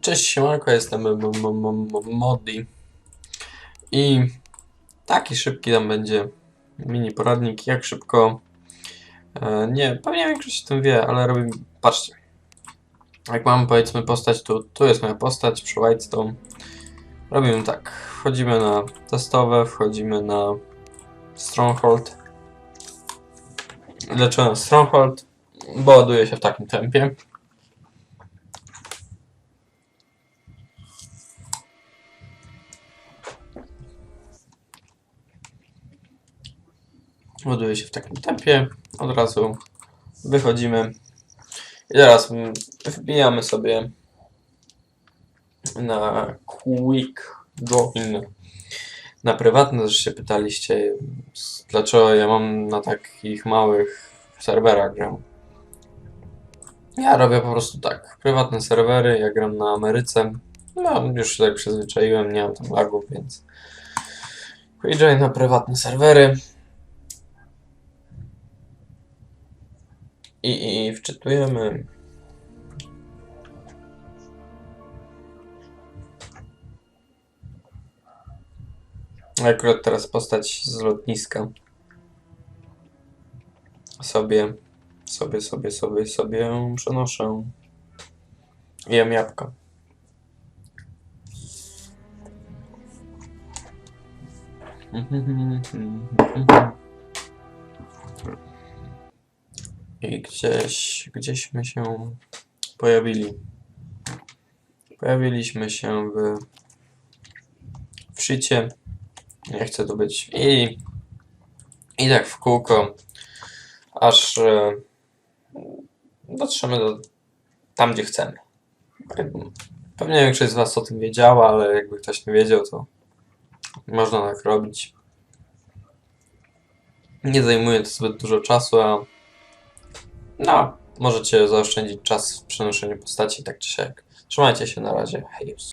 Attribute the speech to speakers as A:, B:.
A: Cześć, siemanko, jestem Modi. I taki szybki tam będzie mini poradnik, jak szybko, e, nie, pewnie większość o tym wie, ale robimy, patrzcie, jak mam powiedzmy postać tu, tu jest moja postać przy Whitestone, robimy tak, wchodzimy na testowe, wchodzimy na Stronghold, dlaczego na Stronghold? Bo ładuje się w takim tempie, ładuje się w takim tempie, od razu wychodzimy. I teraz wbijamy sobie na quick join. Na prywatne, też się pytaliście dlaczego ja mam na takich małych serwerach gram. Ja robię po prostu tak, prywatne serwery, ja gram na Ameryce, no już się tak przyzwyczaiłem, nie mam tam lagów, więc quick join na prywatne serwery. I, i wczytujemy. Akurat teraz postać z lotniska. Sobie, sobie, sobie, sobie, sobie przenoszę. Jem jabłka. I gdzieś, gdzieśmy się pojawili. Pojawiliśmy się w, w szycie. Nie chcę tu być. I, i tak w kółko, aż e, dotrzemy do tam, gdzie chcemy. Pewnie większość z Was o tym wiedziała, ale jakby ktoś nie wiedział, to można tak robić. Nie zajmuje to zbyt dużo czasu, a no, możecie zaoszczędzić czas w przenoszeniu postaci, tak czy siak. Trzymajcie się na razie. Hej.